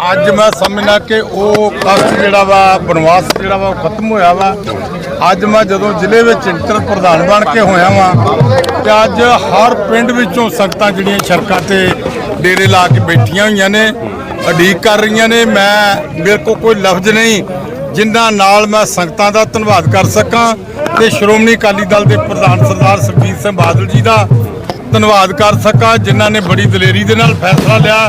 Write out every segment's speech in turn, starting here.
ਅੱਜ ਮੈਂ ਸਮਝਣਾ ਕਿ ਉਹ ਕਸ਼ਟ ਜਿਹੜਾ ਵਾ, ਬਨਵਾਸ ਜਿਹੜਾ ਵਾ, ਉਹ ਖਤਮ ਹੋਇਆ ਵਾ। ਅੱਜ ਮੈਂ ਜਦੋਂ ਜ਼ਿਲ੍ਹੇ ਵਿੱਚ ਇੰਟਰ ਪ੍ਰਧਾਨ ਬਣ ਕੇ ਹੋਇਆ ਵਾਂ, ਤੇ ਅੱਜ ਹਰ ਪਿੰਡ ਵਿੱਚੋਂ ਸੰਗਤਾਂ ਜਿਹੜੀਆਂ ਸੜਕਾਂ ਤੇ ਡੇਰੇ ਲਾ ਕੇ ਬੈਠੀਆਂ ਹੋਈਆਂ ਨੇ, ਉਡੀਕ ਕਰ ਰਹੀਆਂ ਨੇ। ਮੈਂ ਮੇਰੇ ਕੋਲ ਕੋਈ ਲਫ਼ਜ਼ ਨਹੀਂ ਜਿਨ੍ਹਾਂ ਨਾਲ ਮੈਂ ਸੰਗਤਾਂ ਦਾ ਧੰਨਵਾਦ ਕਰ ਸਕਾਂ ਤੇ ਸ਼੍ਰੋਮਣੀ ਅਕਾਲੀ ਦਲ ਦੇ ਪ੍ਰਧਾਨ ਸਰਦਾਰ ਸੁਖਬੀਰ ਸਿੰਘ ਬਾਦਲ ਜੀ ਦਾ ਧੰਨਵਾਦ ਕਰ ਸਕਾਂ, ਜਿਨ੍ਹਾਂ ਨੇ ਬੜੀ ਦਲੇਰੀ ਦੇ ਨਾਲ ਫੈਸਲਾ ਲਿਆ।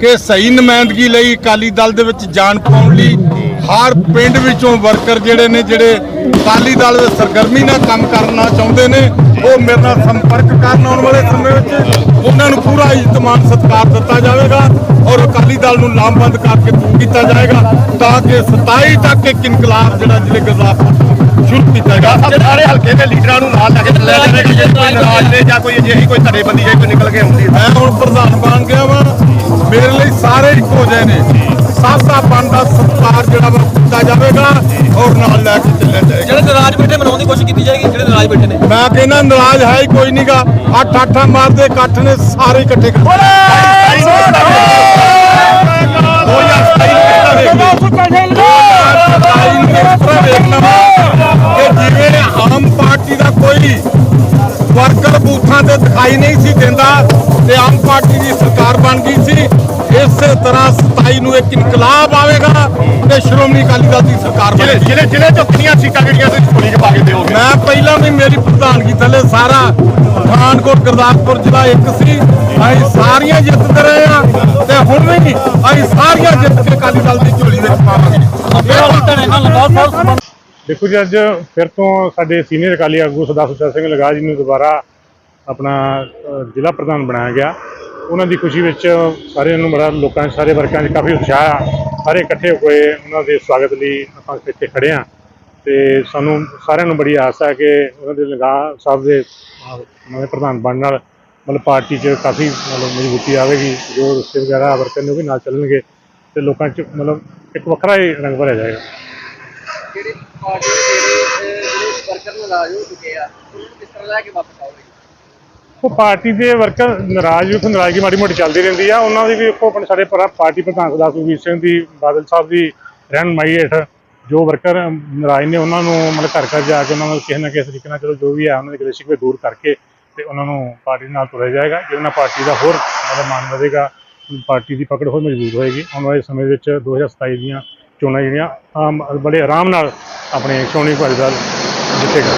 ਕਿ ਸਹੀ ਨੁਮਾਇੰਦਗੀ ਲਈ ਅਕਾਲੀ ਦਲ ਦੇ ਵਿੱਚ ਜਾਣ ਪਾਉਣ ਲਈ ਹਰ ਪਿੰਡ ਵਿੱਚੋਂ ਵਰਕਰ ਜਿਹੜੇ ਨੇ ਜਿਹੜੇ ਅਕਾਲੀ ਦਲ ਦੇ ਸਰਗਰਮੀ ਨਾਲ ਕੰਮ ਕਰਨਾ ਚਾਹੁੰਦੇ ਨੇ ਉਹ ਮੇਰੇ ਨਾਲ ਸੰਪਰਕ ਕਰਨ ਆਉਣ ਵਾਲੇ ਸਮੇਂ ਵਿੱਚ ਉਹਨਾਂ ਨੂੰ ਪੂਰਾ ਇੱਜ਼ਤਮਾਨ ਸਤਿਕਾਰ ਦਿੱਤਾ ਜਾਵੇਗਾ ਔਰ ਅਕਾਲੀ ਦਲ ਨੂੰ ਲਾਮਬੰਦ ਕਰਕੇ ਦੂਰ ਕੀਤਾ ਜਾਏਗਾ ਤਾਂ ਕਿ 27 ਤੱਕ ਇੱਕ ਇਨਕਲਾਬ ਜਿਹੜਾ ਜ਼ਿਲ੍ਹੇ ਗੁਰਦਾਸਪੁਰ ਸ਼ੁਰੂ ਕੀਤਾ ਜਾਏਗਾ ਸਾਰੇ ਹਲਕੇ ਦੇ ਲੀਡਰਾਂ ਨੂੰ ਨਾਲ ਲੈ ਕੇ ਚੱਲਿਆ ਜਾਵੇ। ਕਿ ਜੇ ਕੋਈ ਨਾਰਾਜ਼ ਨੇ ਜਾਂ ਕੋਈ ਅਜਿਹੀ ਕੋਈ ਧੜੇਬੰਦੀ ਜੇ ਕੋਈ ਨਿਕਲ ਕੇ ਆਉਂਦੀ ਹੈ ਮੈਂ ਹੁਣ ਪ੍ਰਧਾਨ ਬਣ ਗਿਆ ਵਾਂ। ਮੇਰੇ ਲਈ ਸਾਰੇ ਇੱਕੋ ਜਿਹੇ ਨੇ। ਸਭ ਦਾ ਬਣਦਾ ਸਤਿਕਾਰ ਜਿਹੜਾ ਵਾ ਕੀਤਾ ਜਾਵੇਗਾ ਔਰ ਨਾਲ ਲੈ ਕੇ ਚੱਲਿਆ ਜਾਏਗਾ। ਜਿਹੜੇ ਨਾਰਾਜ਼ ਬੈਠੇ ਮਨਾਉਣ ਦੀ ਕੋਸ਼ਿਸ਼ ਕੀਤੀ ਜਾਏਗੀ ਜਿਹੜੇ ਨਾਰਾਜ਼ ਬੈਠੇ ਨੇ। ਮੈਂ ਕਹਿੰਦਾ ਨਾਰਾਜ਼ ਹੈ ਹੀ ਕੋਈ ਨਹੀਂਗਾ ਅੱਠ ਅੱਠਾਂ ਮਾਰਦੇ ਇਕੱਠ ਨੇ ਸਾਰੇ ਇਕੱਠੇ ਕਰ ਜਿਵੇਂ ਆਮ ਪਾਰਟੀ ਦਾ ਕੋਈ ਬੂਥਾਂ ਤੇ ਦਿਖਾਈ ਨਹੀਂ ਸੀ ਦਿੰਦਾ ਤੇ ਆਮ ਪਾਰਟੀ ਦੀ ਸਰਕਾਰ ਬਣ ਗਈ ਸੀ। ਇਸੇ ਤਰ੍ਹਾਂ 27 ਨੂੰ ਇੱਕ ਇਨਕਲਾਬ ਆਵੇਗਾ ਤੇ ਸ਼੍ਰੋਮਣੀ ਅਕਾਲੀ ਦਲ ਦੀ ਸਰਕਾਰ ਬਣੇਗੀ। ਜ਼ਿਲ੍ਹੇ ਜ਼ਿਲ੍ਹੇ ਚੋਂ ਕਿੰਨੀਆਂ ਸੀਟਾਂ ਜਿਹੜੀਆਂ ਤੁਸੀਂ ਝੋਲੀ 'ਚ ਪਾ ਕੇ ਦਿਓਗੇ? ਮੈਂ ਪਹਿਲਾਂ ਵੀ ਮੇਰੀ ਪ੍ਰਧਾਨਗੀ ਥੱਲੇ ਸਾਰਾ ਪਠਾਨਕੋਟ ਗੁਰਦਾਸਪੁਰ ਜ਼ਿਲ੍ਹਾ ਇੱਕ ਸੀ। ਅਸੀਂ ਸਾਰੀਆਂ ਜਿੱਤਦੇ ਰਹੇ ਆ ਤੇ ਹੁਣ ਵੀ ਅਸੀਂ ਸਾਰੀਆਂ ਜਿੱਤ ਕੇ ਅਕਾਲੀ ਦਲ ਦੀ ਝੋਲੀ ਵਿੱਚ ਪਾਵਾਂਗੇ। ਦੇਖੋ ਜੀ ਅੱਜ ਫਿਰ ਤੋਂ ਸਾਡੇ ਸੀਨੀਅਰ ਅਕਾਲੀ ਆਗੂ ਸਰਦਾਰ ਸੁੱਚਾ ਸਿੰਘ ਲਗਾ ਜੀ ਨੂੰ ਦੁਬਾਰਾ ਆਪਣਾ ਜ਼ਿਲ੍ਹਾ ਪ੍ਰਧਾਨ ਬਣਾਇਆ ਗਿਆ। ਉਹਨਾਂ ਦੀ ਖੁਸ਼ੀ ਵਿੱਚ ਸਾਰਿਆਂ ਨੂੰ ਬੜਾ, ਲੋਕਾਂ 'ਚ, ਸਾਰੇ ਵਰਗਾਂ 'ਚ ਕਾਫੀ ਉਤਸ਼ਾਹ ਆ। ਸਾਰੇ ਇਕੱਠੇ ਹੋਏ ਉਹਨਾਂ ਦੇ ਸਵਾਗਤ ਲਈ ਆਪਾਂ ਇੱਥੇ ਖੜੇ ਆ ਤੇ ਸਾਨੂੰ ਸਾਰਿਆਂ ਨੂੰ ਬੜੀ ਆਸ ਹੈ ਕਿ ਉਹਨਾਂ ਦੇ ਲਗਾ ਸਾਹਿਬ ਦੇ ਨਵੇਂ ਪ੍ਰਧਾਨ ਬਣਨ ਨਾਲ ਮਤਲਬ ਪਾਰਟੀ 'ਚ ਕਾਫੀ ਮਤਲਬ ਮਜ਼ਬੂਤੀ ਆਵੇਗੀ, ਜੋ ਰੁੱਸੇ ਵਗੈਰਾ ਵਰਕਰ ਨੇ ਉਹ ਵੀ ਨਾਲ ਚੱਲਣਗੇ। ਤੇ ਲੋਕਾਂ 'ਚ ਮਤਲਬ ਇੱਕ ਵੱਖਰਾ ਹੀ ਰੰਗ ਭਰਿਆ ਜਾਏਗਾ। ਜਿਹੜੇ ਪਾਰਟੀ ਦੇ ਜਿਹੜੇ ਵਰਕਰ ਨਾਰਾਜ਼ ਹੋ ਚੁੱਕੇ ਆ ਉਹਨਾਂ ਨੂੰ ਕਿਸ ਤਰ੍ਹਾਂ ਲੈ ਕੇ ਵਾਪਸ ਆਓਗੇ? ਉਹ ਪਾਰਟੀ ਦੇ ਵਰਕਰ ਨਾਰਾਜ਼ ਵੀ ਨਾਰਾਜ਼ਗੀ ਮਾੜੀ ਮੋਟੀ ਚੱਲਦੀ ਰਹਿੰਦੀ ਆ। ਉਹਨਾਂ ਦੀ ਵੀ ਦੇਖੋ ਆਪਣੇ ਸਾਡੇ ਭਰਾ ਪਾਰਟੀ ਪ੍ਰਧਾਨ ਸਰਦਾਰ ਸੁਖਬੀਰ ਸਿੰਘ ਦੀ, ਬਾਦਲ ਸਾਹਿਬ ਦੀ ਰਹਿਨਮਾਈ ਹੇਠ ਜੋ ਵਰਕਰ ਨਾਰਾਜ਼ ਨੇ, ਉਹਨਾਂ ਨੂੰ ਮਤਲਬ ਘਰ ਘਰ ਜਾ ਕੇ ਉਹਨਾਂ ਨੂੰ ਕਿਸੇ ਨਾ ਕਿਸੇ ਤਰੀਕੇ ਨਾਲ ਚਲੋ ਜੋ ਵੀ ਹੈ ਉਹਨਾਂ ਦੇ ਗਲੇਸ਼ਿਕ ਦੂਰ ਕਰਕੇ ਤੇ ਉਹਨਾਂ ਨੂੰ ਪਾਰਟੀ ਨਾਲ ਤੁਰਿਆ ਜਾਏਗਾ। ਜਿਹਦੇ ਨਾਲ ਪਾਰਟੀ ਦਾ ਹੋਰ ਮਤਲਬ ਮਾਨ ਵਧੇਗਾ, ਪਾਰਟੀ ਦੀ ਪਕੜ ਹੋਰ ਮਜ਼ਬੂਤ ਹੋਏਗੀ। ਆਉਣ ਵਾਲੇ ਸਮੇਂ ਵਿੱਚ 2027 ਦੀਆਂ ਚੋਣਾਂ ਜਿਹੜੀਆਂ ਆਮ ਬੜੇ ਆਰਾਮ ਨਾਲ ਆਪਣੇ ਸ਼੍ਰੋਮਣੀ ਅਕਾਲੀ ਦਲ ਜਿੱਤੇਗਾ।